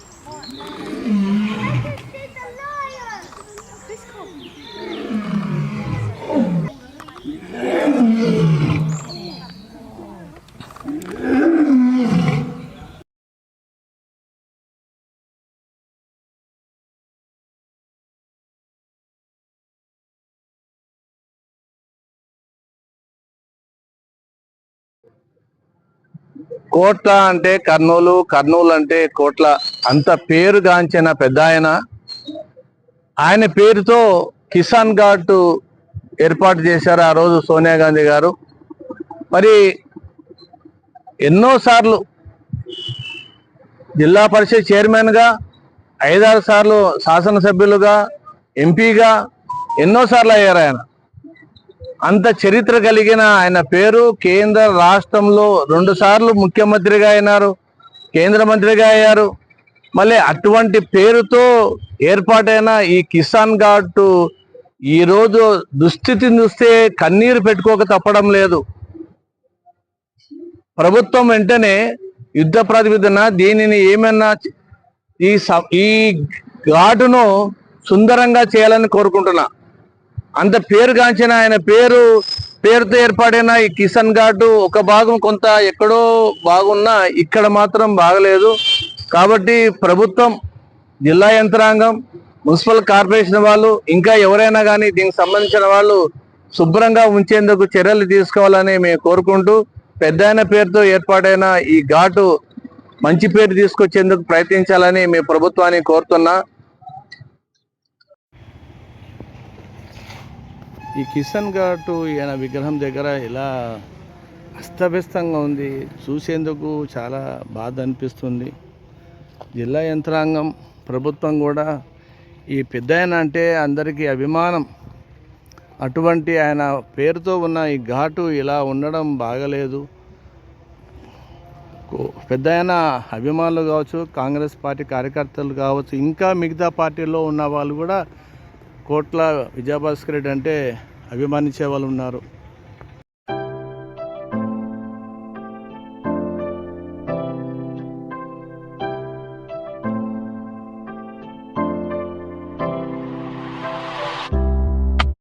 four. కోట్ల అంటే కర్నూలు కర్నూలు అంటే కోట్ల. అంత పేరుగాంచిన పెద్ద ఆయన. ఆయన పేరుతో కిసాన్ ఘాట్ ఏర్పాటు చేశారు ఆ రోజు సోనియా గాంధీ గారు. మరి ఎన్నోసార్లు జిల్లా పరిషత్ చైర్మన్గా ఐదారు సార్లు శాసనసభ్యులుగా ఎంపీగా ఎన్నోసార్లు అయ్యారు ఆయన. అంత చరిత్ర కలిగిన ఆయన పేరు కేంద్ర రాష్ట్రంలో రెండు సార్లు ముఖ్యమంత్రిగా అయినారు కేంద్ర మంత్రిగా అయ్యారు. మళ్ళీ అటువంటి పేరుతో ఏర్పాటైన ఈ కిసాన్ ఘాటు ఈ రోజు దుస్థితిని చూస్తే కన్నీరు పెట్టుకోక తప్పడం లేదు. ప్రభుత్వం వెంటనే యుద్ధ ప్రాతిపదికన దీనిని ఏమైనా ఈ ఈ ఘాటును సుందరంగా చేయాలని కోరుకుంటున్నా. అంత పేరుగాంచిన ఆయన పేరు పేరుతో ఏర్పడిన ఈ కిసాన్ ఘాటు ఒక భాగం కొంత ఎక్కడో బాగున్నా ఇక్కడ మాత్రం బాగలేదు. కాబట్టి ప్రభుత్వం జిల్లా యంత్రాంగం మున్సిపల్ కార్పొరేషన్ వాళ్ళు ఇంకా ఎవరైనా కానీ దీనికి సంబంధించిన వాళ్ళు శుభ్రంగా ఉంచేందుకు చర్యలు తీసుకోవాలని మేము కోరుకుంటూ పెద్ద పేరుతో ఏర్పాటైన ఈ ఘాటు మంచి పేరు తీసుకొచ్చేందుకు ప్రయత్నించాలని మీ ప్రభుత్వాన్ని కోరుతున్నా. ఈ కిషన్ ఘాట్ ఈయన విగ్రహం దగ్గర ఇలా అస్తవ్యస్తంగా ఉంది. చూసేందుకు చాలా బాధ అనిపిస్తుంది. జిల్లా యంత్రాంగం ప్రభుత్వం కూడా ఈ పెద్ద అంటే అందరికీ అభిమానం. అటువంటి ఆయన పేరుతో ఉన్న ఈ ఘాటు ఇలా ఉండడం బాగలేదు. పెద్ద ఆయన అభిమానులు కావచ్చు కాంగ్రెస్ పార్టీ కార్యకర్తలు కావచ్చు ఇంకా మిగతా పార్టీలో ఉన్న వాళ్ళు కూడా కోట్ల విజయభాస్కర్ రెడ్డి అంటే అభిమానించే వాళ్ళు ఉన్నారు.